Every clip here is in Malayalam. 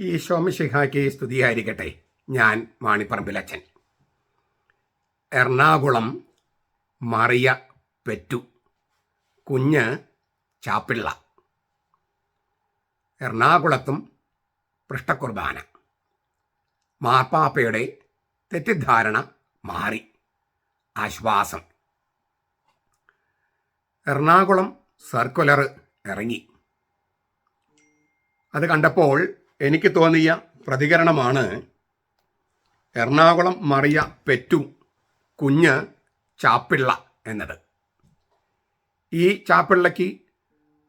ഈ ശോമശിഹായ്ക്ക് സ്തുതിയായിരിക്കട്ടെ. ഞാൻ മാണിപ്പറമ്പിലച്ഛൻ. എറണാകുളം മറിയ പെറ്റു. കുഞ്ഞ് ചാപ്പിള്ള. എറണാകുളത്തും പൃഷ്ഠകുർബാന. മാർപ്പാപ്പയുടെ തെറ്റിദ്ധാരണ മാറി. ആശ്വാസം. എറണാകുളം സർക്കുലർ ഇറങ്ങി. അത് കണ്ടപ്പോൾ എനിക്ക് തോന്നിയ പ്രതികരണമാണ് എറണാകുളം മറിയ പെറ്റു കുഞ്ഞ് ചാപ്പിള്ള എന്നത്. ഈ ചാപ്പിള്ളയ്ക്ക്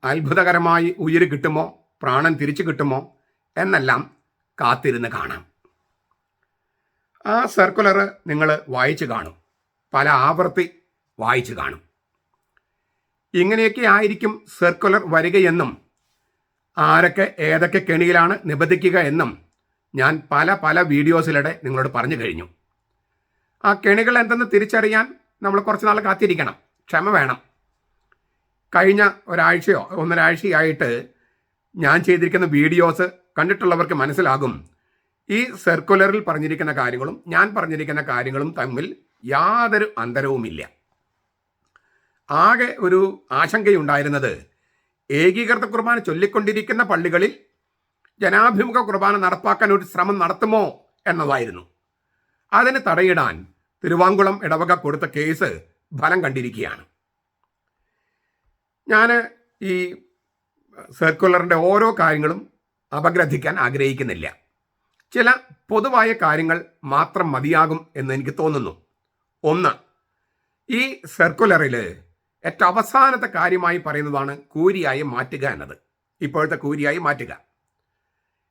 അത്ഭുതകരമായി ഉയിര് കിട്ടുമോ പ്രാണൻ തിരിച്ചു കിട്ടുമോ എന്നെല്ലാം കാത്തിരുന്ന് കാണാം. ആ സർക്കുലർ നിങ്ങൾ വായിച്ചു കാണും പല ആവർത്തി വായിച്ചു കാണും. ഇങ്ങനെയൊക്കെ ആയിരിക്കും സർക്കുലർ വരികയെന്നും ആരൊക്കെ ഏതൊക്കെ കെണിയിലാണ് നിബന്ധിക്കുക എന്നും ഞാൻ പല പല വീഡിയോസിലൂടെ നിങ്ങളോട് പറഞ്ഞു കഴിഞ്ഞു. ആ കെണികൾ എന്തെന്ന് തിരിച്ചറിയാൻ നമ്മൾ കുറച്ച് നാൾ കാത്തിരിക്കണം. ക്ഷമ വേണം. കഴിഞ്ഞ ഒരാഴ്ചയോ ഒന്നരാഴ്ചയായിട്ട് ഞാൻ ചെയ്തിരിക്കുന്ന വീഡിയോസ് കണ്ടിട്ടുള്ളവർക്ക് മനസ്സിലാകും. ഈ സർക്കുലറിൽ പറഞ്ഞിരിക്കുന്ന കാര്യങ്ങളും ഞാൻ പറഞ്ഞിരിക്കുന്ന കാര്യങ്ങളും തമ്മിൽ യാതൊരു അന്തരവുമില്ല. ആകെ ഒരു ആശങ്കയുണ്ടായിരുന്നത് ഏകീകൃത കുർബാന ചൊല്ലിക്കൊണ്ടിരിക്കുന്ന പള്ളികളിൽ ജനാഭിമുഖ കുർബാന നടപ്പാക്കാൻ ഒരു ശ്രമം നടത്തുമോ എന്നതായിരുന്നു. അതിന് തടയിടാൻ തിരുവാങ്കുളം ഇടവക കൊടുത്ത കേസ് ഫലം കണ്ടിരിക്കുകയാണ്. ഞാൻ ഈ സർക്കുലറിന്റെ ഓരോ കാര്യങ്ങളും അപഗ്രഥിക്കാൻ ആഗ്രഹിക്കുന്നില്ല. ചില പൊതുവായ കാര്യങ്ങൾ മാത്രം മതിയാകും എന്ന് എനിക്ക് തോന്നുന്നു. ഒന്ന് ഈ സർക്കുലറിൽ ഏറ്റവും അവസാനത്തെ കാര്യമായി പറയുന്നതാണ് കൂരിയായി മാറ്റുക എന്നത്. ഇപ്പോഴത്തെ കൂരിയായി മാറ്റുക.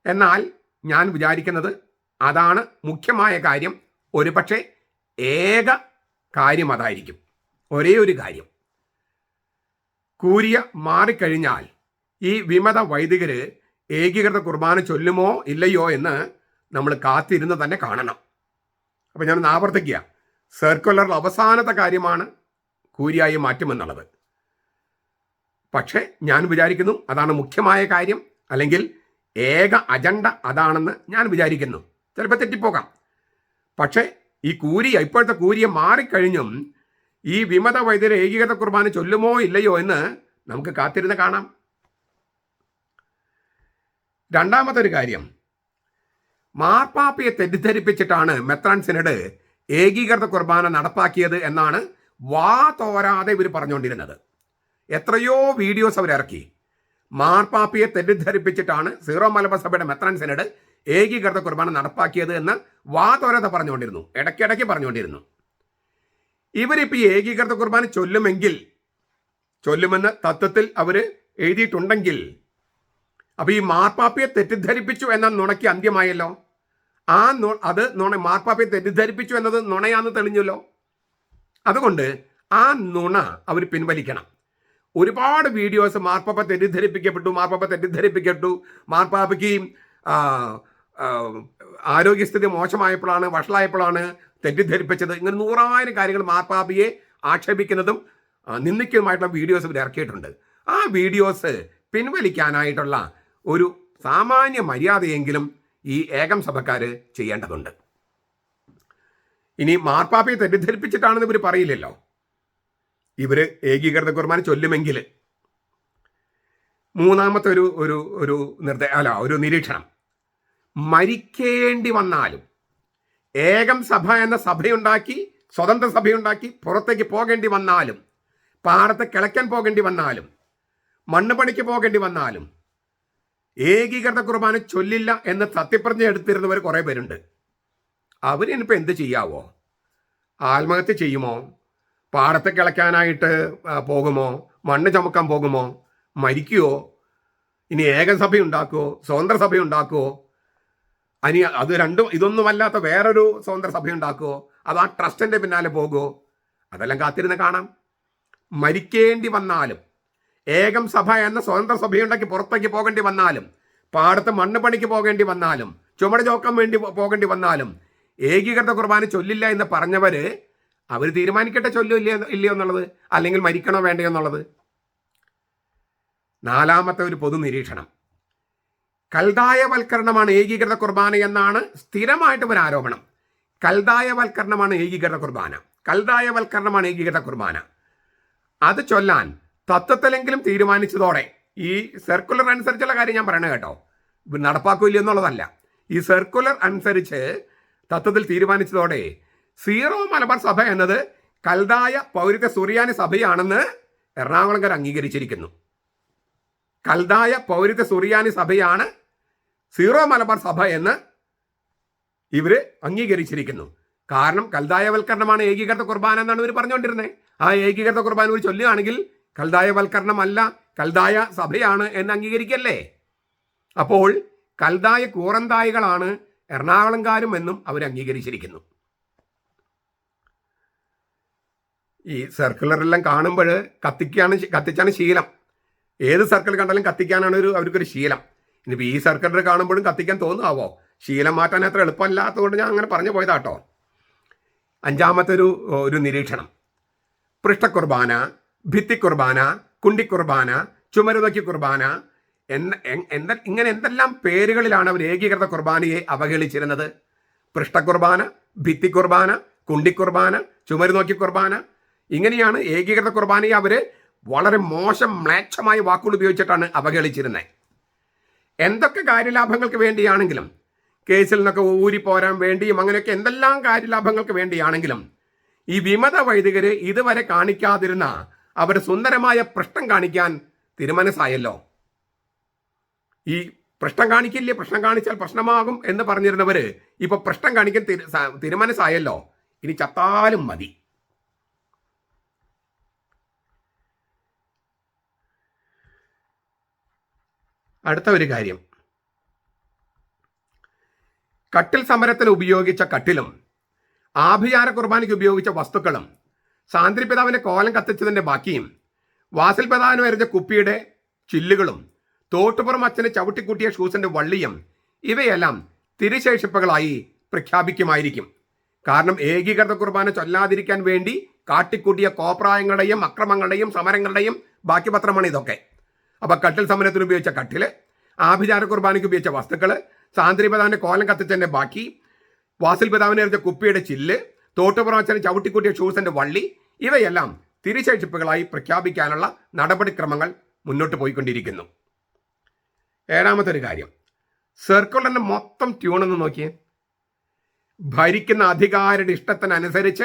എന്നാൽ ഞാൻ വിചാരിക്കുന്നത് അതാണ് മുഖ്യമായ കാര്യം. ഒരുപക്ഷെ ഏക കാര്യം അതായിരിക്കും. ഒരേ ഒരു കാര്യം. കൂരിയ മാറിക്കഴിഞ്ഞാൽ ഈ വിമത വൈദികർ ഏകീകൃത കുർബാന ചൊല്ലുമോ ഇല്ലയോ എന്ന് നമ്മൾ കാത്തിരുന്ന് തന്നെ കാണണം. അപ്പം ഞാൻ ആവർത്തിക്കുക. സർക്കുലറിൽ അവസാനത്തെ കാര്യമാണ് കൂരിയായി മാറ്റുമെന്നുള്ളത്. പക്ഷേ ഞാൻ വിചാരിക്കുന്നു അതാണ് മുഖ്യമായ കാര്യം അല്ലെങ്കിൽ ഏക അജണ്ട അതാണെന്ന് ഞാൻ വിചാരിക്കുന്നു. ചിലപ്പോൾ തെറ്റിപ്പോകാം. പക്ഷേ ഈ കൂരിയ ഇപ്പോഴത്തെ കൂരിയ മാറിക്കഴിഞ്ഞും ഈ വിമത വൈദ്യർ ഏകീകൃത കുർബാന ചൊല്ലുമോ ഇല്ലയോ എന്ന് നമുക്ക് കാത്തിരുന്ന് കാണാം. രണ്ടാമത്തെ ഒരു കാര്യം. മാർപ്പാപ്പയെ തെറ്റിദ്ധരിപ്പിച്ചിട്ടാണ് മെത്രാൻ സിനഡ് ഏകീകൃത കുർബാന നടപ്പാക്കിയത് എന്നാണ് വാ തോരാതെ ഇവർ പറഞ്ഞുകൊണ്ടിരുന്നത്. എത്രയോ വീഡിയോസ് അവരിറക്കി മാർപ്പാപ്പിയെ തെറ്റിദ്ധരിപ്പിച്ചിട്ടാണ് സീറോ മലബാർ സഭയുടെ മെത്രാൻ സെനഡ് ഏകീകൃത കുർബാന നടപ്പാക്കിയത് എന്ന് വാ തോരാതെ പറഞ്ഞുകൊണ്ടിരുന്നു. ഇടയ്ക്കിടയ്ക്ക് പറഞ്ഞുകൊണ്ടിരുന്നു. ഇവരിപ്പോൾ ഈ ഏകീകൃത കുർബാന ചൊല്ലുമെങ്കിൽ ചൊല്ലുമെന്ന് തത്വത്തിൽ അവർ എഴുതിയിട്ടുണ്ടെങ്കിൽ അപ്പോൾ ഈ മാർപ്പാപ്പയെ തെറ്റിദ്ധരിപ്പിച്ചു എന്ന നുണയ്ക്ക് അന്ത്യമായല്ലോ? ആ അത് നുണ മാർപ്പാപ്പയെ തെറ്റിദ്ധരിപ്പിച്ചു എന്നത് നുണയാന്ന് തെളിഞ്ഞല്ലോ? അതുകൊണ്ട് ആ നുണ അവർ പിൻവലിക്കണം. ഒരുപാട് വീഡിയോസ് മാർപ്പാപ്പ തെറ്റിദ്ധരിപ്പിക്കപ്പെട്ടു മാർപ്പാപ്പ തെറ്റിദ്ധരിപ്പിക്കപ്പെട്ടു. മാർപ്പാപ്പയ്ക്ക് ആരോഗ്യസ്ഥിതി മോശമായപ്പോഴാണ് വഷളായപ്പോഴാണ് തെറ്റിദ്ധരിപ്പിച്ചത്. ഇങ്ങനെ നൂറായിരം കാര്യങ്ങൾ മാർപ്പാപ്പയെ ആക്ഷേപിക്കുന്നതും നിന്ദിക്കുന്നതുമായിട്ടുള്ള വീഡിയോസ് ഇവർ ഇറക്കിയിട്ടുണ്ട്. ആ വീഡിയോസ് പിൻവലിക്കാനായിട്ടുള്ള ഒരു സാമാന്യ മര്യാദയെങ്കിലും ഈ ഏകം സഭക്കാർ ചെയ്യേണ്ടതുണ്ട്. ഇനി മാർപ്പാപ്പയെ തെറ്റിദ്ധരിപ്പിച്ചിട്ടാണെന്ന് ഇവർ പറയില്ലല്ലോ. ഇവർ ഏകീകൃത കുർബാന ചൊല്ലുമെങ്കിൽ മൂന്നാമത്തെ ഒരു ഒരു ഒരു നിർദ്ദേ അല്ല ഒരു നിരീക്ഷണം. മരിക്കേണ്ടി വന്നാലും ഏകം സഭ എന്ന സഭയുണ്ടാക്കി സ്വതന്ത്ര സഭയുണ്ടാക്കി പുറത്തേക്ക് പോകേണ്ടി വന്നാലും പാടത്ത് കിളയ്ക്കാൻ പോകേണ്ടി വന്നാലും മണ്ണ് പണിക്ക് പോകേണ്ടി വന്നാലും ഏകീകൃത കുർബാന ചൊല്ലില്ല എന്ന് സത്യപ്രജ്ഞ എടുത്തിരുന്നവർ കുറേ പേരുണ്ട്. അവരിനിപ്പോൾ എന്ത് ചെയ്യാവോ? ആത്മഹത്യ ചെയ്യുമോ? പാടത്തെ കിളയ്ക്കാനായിട്ട് പോകുമോ? മണ്ണ് ചുമക്കാൻ പോകുമോ? മരിക്കുമോ ഇനി ഏകസഭ ഉണ്ടാക്കുമോ സ്വതന്ത്ര സഭ ഉണ്ടാക്കുമോ അനി അത് രണ്ടും ഇതൊന്നുമല്ലാത്ത വേറൊരു സ്വതന്ത്ര സഭ ഉണ്ടാക്കുമോ അത് ആ ട്രസ്റ്റിന്റെ പിന്നാലെ പോകുമോ അതെല്ലാം കാത്തിരുന്ന് കാണാം. മരിക്കേണ്ടി വന്നാലും ഏകം സഭ എന്ന സ്വതന്ത്ര സഭയുണ്ടാക്കി പുറത്തേക്ക് പോകേണ്ടി വന്നാലും പാടത്ത് മണ്ണ് പണിക്ക് പോകേണ്ടി വന്നാലും ചുമട് ചോക്കാൻ വേണ്ടി പോകേണ്ടി വന്നാലും ഏകീകൃത കുർബാന ചൊല്ലില്ല എന്ന് പറഞ്ഞവര് അവർ തീരുമാനിക്കട്ടെ ചൊല്ലോ ഇല്ലയോ ഇല്ലയോ എന്നുള്ളത്? അല്ലെങ്കിൽ മരിക്കണോ വേണ്ടയോ എന്നുള്ളത്? നാലാമത്തെ ഒരു പൊതു നിരീക്ഷണം. കൽതായവൽക്കരണമാണ് ഏകീകൃത കുർബാന എന്നാണ് സ്ഥിരമായിട്ട് ഒരു ആരോപണം. കൽതായവൽക്കരണമാണ് ഏകീകൃത കുർബാന. കൽതായവൽക്കരണമാണ് ഏകീകൃത കുർബാന. അത് ചൊല്ലാൻ തത്വത്തിലെങ്കിലും തീരുമാനിച്ചതോടെ ഈ സർക്കുലർ അനുസരിച്ചുള്ള കാര്യം ഞാൻ പറയണ കേട്ടോ. നടപ്പാക്കൂല എന്നുള്ളതല്ല. ഈ സർക്കുലർ അനുസരിച്ച് തത്വത്തിൽ തീരുമാനിച്ചതോടെ സീറോ മലബാർ സഭ എന്നത് കൽതായ പൗരത്വ സുറിയാനി സഭയാണെന്ന് എറണാകുളംകാർ അംഗീകരിച്ചിരിക്കുന്നു. കൽതായ പൗരത്വ സുറിയാനി സഭയാണ് സീറോ മലബാർ സഭ എന്ന് ഇവർ അംഗീകരിച്ചിരിക്കുന്നു. കാരണം കൽതായവൽക്കരണമാണ് ഏകീകൃത കുർബാന എന്നാണ് ഇവർ പറഞ്ഞുകൊണ്ടിരുന്നത് ആ ഏകീകൃത കുർബാന ഒരു ചൊല്ലുകയാണെങ്കിൽ കൽതായവൽക്കരണമല്ല കൽതായ സഭയാണ് എന്ന് അംഗീകരിക്കല്ലേ? അപ്പോൾ കൽതായ കൂറന്തായികളാണ് എറണാകുളംകാരും എന്നും അവർ അംഗീകരിച്ചിരിക്കുന്നു. ഈ സർക്കുലറെല്ലാം കാണുമ്പോൾ കത്തിക്കാണ് കത്തിച്ചാണ് ശീലം. ഏത് സർക്കിൾ കണ്ടാലും കത്തിക്കാനാണ് ഒരു അവർക്കൊരു ശീലം. ഇനിയിപ്പോൾ ഈ സർക്കിളിൽ കാണുമ്പോഴും കത്തിക്കാൻ തോന്നുമാവോ ശീലം മാറ്റാൻ അത്ര എളുപ്പമല്ലാത്തതുകൊണ്ട് ഞാൻ അങ്ങനെ പറഞ്ഞു പോയതാട്ടോ. അഞ്ചാമത്തെ ഒരു ഒരു നിരീക്ഷണം. പൃഷ്ഠക്കുർബാന ഭിത്തിക്കുർബാന കുണ്ടിക്കുർബാന ചുമരുനോക്കി കുർബാന എന്ന ഇങ്ങനെ എന്തെല്ലാം പേരുകളിലാണ് അവർ ഏകീകൃത കുർബാനയെ അവഹേളിച്ചിരുന്നത്? പൃഷ്ഠ കുർബാന ഭിത്തി കുർബാന കുണ്ടി കുർബാന ചുമര് നോക്കി കുർബാന ഇങ്ങനെയാണ് ഏകീകൃത കുർബാനയെ അവർ വളരെ മോശം മ്ലേച്ഛമായ വാക്കുകൾ ഉപയോഗിച്ചിട്ടാണ് അവഹേളിച്ചിരുന്നത് എന്തൊക്കെ കാര്യലാഭങ്ങൾക്ക് വേണ്ടിയാണെങ്കിലും കേസിൽ നിന്നൊക്കെ പോരാൻ വേണ്ടിയും അങ്ങനെയൊക്കെ എന്തെല്ലാം കാര്യലാഭങ്ങൾക്ക് വേണ്ടിയാണെങ്കിലും ഈ വിമത വൈദികര് ഇതുവരെ കാണിക്കാതിരുന്ന അവരുടെ സുന്ദരമായ പ്രശ്നം കാണിക്കാൻ തീരുമാനസായല്ലോ ഈ പ്രശ്നം കാണിക്കില്ലേ? പ്രശ്നം കാണിച്ചാൽ പ്രശ്നമാകും എന്ന് പറഞ്ഞിരുന്നവര് ഇപ്പൊ പ്രശ്നം കാണിക്കാൻ തീരുമാനസായല്ലോ. ഇനി ചത്താലും മതി. അടുത്ത ഒരു കാര്യം. കട്ടിൽ സമരത്തിന് ഉപയോഗിച്ച കട്ടിലും ആഭിചാര കുർബാനയ്ക്ക് ഉപയോഗിച്ച വസ്തുക്കളും സാന്ദ്രി കോലം കത്തിച്ചതിന്റെ ബാക്കിയും വാസിൽ പിതാവിന് വരച്ച കുപ്പിയുടെ ചില്ലുകളും തോട്ടുപുറം അച്ഛന് ചവിട്ടിക്കൂട്ടിയ ഷൂസിന്റെ വള്ളിയും ഇവയെല്ലാം തിരുശേഷിപ്പുകളായി പ്രഖ്യാപിക്കുമായിരിക്കും. കാരണം ഏകീകൃത കുർബാന ചൊല്ലാതിരിക്കാൻ വേണ്ടി കാട്ടിക്കൂട്ടിയ കോപ്രായങ്ങളുടെയും അക്രമങ്ങളുടെയും സമരങ്ങളുടെയും ബാക്കി പത്രമാണ് ഇതൊക്കെ. അപ്പൊ കട്ടിൽ സമരത്തിന് ഉപയോഗിച്ച കട്ടിൽ ആഭിചാര കുർബാനയ്ക്ക് ഉപയോഗിച്ച വസ്തുക്കൾ സാന്ദ്രി പിതാവിന്റെ കോലം കത്തിച്ചതിന്റെ ബാക്കി വാസിൽ പിതാവിനെ എറിഞ്ഞ കുപ്പിയുടെ ചില്ല് തോട്ടുപുറവച്ചന് ചവിട്ടിക്കൂട്ടിയ ഷൂസിന്റെ വള്ളി ഇവയെല്ലാം തിരിശേഷിപ്പുകളായി പ്രഖ്യാപിക്കാനുള്ള നടപടിക്രമങ്ങൾ മുന്നോട്ട് പോയിക്കൊണ്ടിരിക്കുന്നു. ഏഴാമത്തെ ഒരു കാര്യം. സർക്കുലറിന്റെ മൊത്തം ട്യൂണെന്ന് നോക്കിയേ. ഭരിക്കുന്ന അധികാരിയുടെ ഇഷ്ടത്തിനനുസരിച്ച്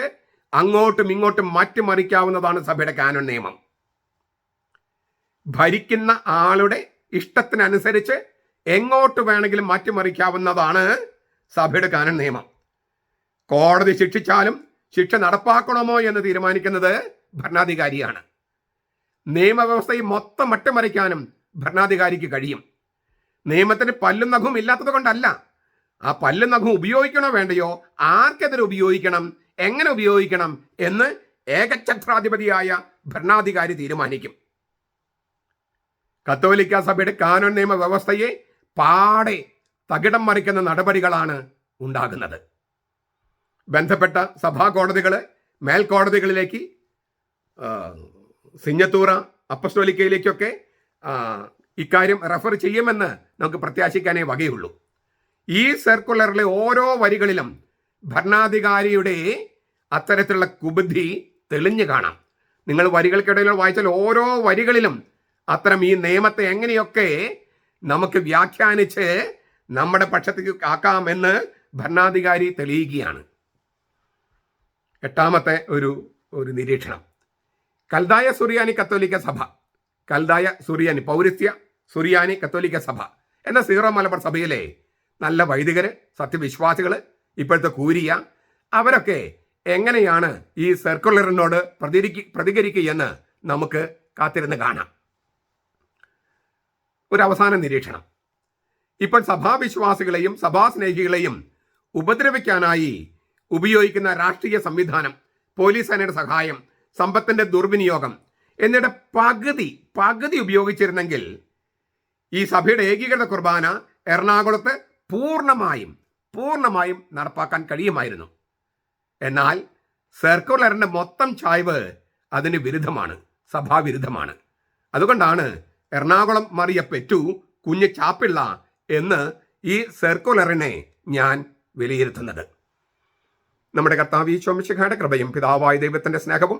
അങ്ങോട്ടും ഇങ്ങോട്ടും മാറ്റിമറിക്കാവുന്നതാണ് സഭയുടെ കാനോൻ നിയമം. ഭരിക്കുന്ന ആളുടെ ഇഷ്ടത്തിനനുസരിച്ച് എങ്ങോട്ട് വേണമെങ്കിലും മാറ്റിമറിക്കാവുന്നതാണ് സഭയുടെ കാനൻ നിയമം. കോടതി ശിക്ഷിച്ചാലും ശിക്ഷ നടപ്പാക്കണമോ എന്ന് തീരുമാനിക്കുന്നത് ഭരണാധികാരിയാണ്. നിയമവ്യവസ്ഥയെ മൊത്തം മട്ടിമറിക്കാനും ഭരണാധികാരിക്ക് കഴിയും. നിയമത്തിന് പല്ലും നഖവും ഇല്ലാത്തത് കൊണ്ടല്ല. ആ പല്ലും നഖവും ഉപയോഗിക്കണോ വേണ്ടയോ? ആർക്കെതിരെ ഉപയോഗിക്കണം? എങ്ങനെ ഉപയോഗിക്കണം? എന്ന് ഏകചക്രാധിപതിയായ ഭരണാധികാരി തീരുമാനിക്കും. കത്തോലിക്ക സഭയുടെ കാനോൻ നിയമ വ്യവസ്ഥയെ പാടെ തകിടം മറിക്കുന്ന നടപടികളാണ് ഉണ്ടാകുന്നത്. ബന്ധപ്പെട്ട സഭാ കോടതികൾ മേൽക്കോടതികളിലേക്ക് സിഞ്ഞത്തൂറ അപ്പസ്റ്റോലിക്കയിലേക്കൊക്കെ ഇക്കാര്യം റെഫർ ചെയ്യുമെന്ന് നമുക്ക് പ്രത്യാശിക്കാനേ വകയുള്ളൂ. ഈ സർക്കുലറിലെ ഓരോ വരികളിലും ഭരണാധികാരിയുടെ അത്തരത്തിലുള്ള കുബുദ്ധി തെളിഞ്ഞു കാണാം. നിങ്ങൾ വരികൾക്കിടയിൽ വായിച്ചാൽ ഓരോ വരികളിലും അത്തരം ഈ നിയമത്തെ എങ്ങനെയൊക്കെ നമുക്ക് വ്യാഖ്യാനിച്ച് നമ്മുടെ പക്ഷത്തേക്ക് ആക്കാമെന്ന് ഭരണാധികാരി തെളിയിക്കുകയാണ്. എട്ടാമത്തെ ഒരു ഒരു നിരീക്ഷണം. കൽതായ സുറിയാനി കത്തോലിക്ക സഭ. കൽതായ സുറിയാനി പൗരസ്ത്യ സുറിയാനി കത്തോലിക്ക സഭ എന്ന സീറോ മലബാർ സഭയിലെ നല്ല വൈദികർ സത്യവിശ്വാസികൾ ഇപ്പോഴത്തെ കൂരിയ അവരൊക്കെ എങ്ങനെയാണ് ഈ സർക്കുലറിനോട് പ്രതികരിക്കുക എന്ന് നമുക്ക് കാത്തിരുന്ന് കാണാം. ഒരു അവസാന നിരീക്ഷണം. ഇപ്പോൾ സഭാവിശ്വാസികളെയും സഭാസ്നേഹികളെയും ഉപദ്രവിക്കാനായി ഉപയോഗിക്കുന്ന രാഷ്ട്രീയ സംവിധാനം പോലീസ് സേനയുടെ സഹായം സമ്പത്തിന്റെ ദുർവിനിയോഗം എന്നിട്ട് പകുതി പകുതി ഉപയോഗിച്ചിരുന്നെങ്കിൽ ഈ സഭയുടെ ഏകീകൃത കുർബാന എറണാകുളത്ത് പൂർണമായും പൂർണമായും നടപ്പാക്കാൻ കഴിയുമായിരുന്നു. എന്നാൽ സർക്കുലറിന്റെ മൊത്തം ചായ്വ് അതിന് വിരുദ്ധമാണ് സഭാവിരുദ്ധമാണ്. അതുകൊണ്ടാണ് എറണാകുളം മറിയ പെറ്റു കുഞ്ഞ് ചാപ്പിള്ള എന്ന് ഈ സർക്കുലറിനെ ഞാൻ വിലയിരുത്തുന്നത്. നമ്മുടെ കർത്താവ് ഈ ഈശോമിശിഖയുടെ കൃപയും പിതാവായ ദൈവത്തിന്റെ സ്നേഹവും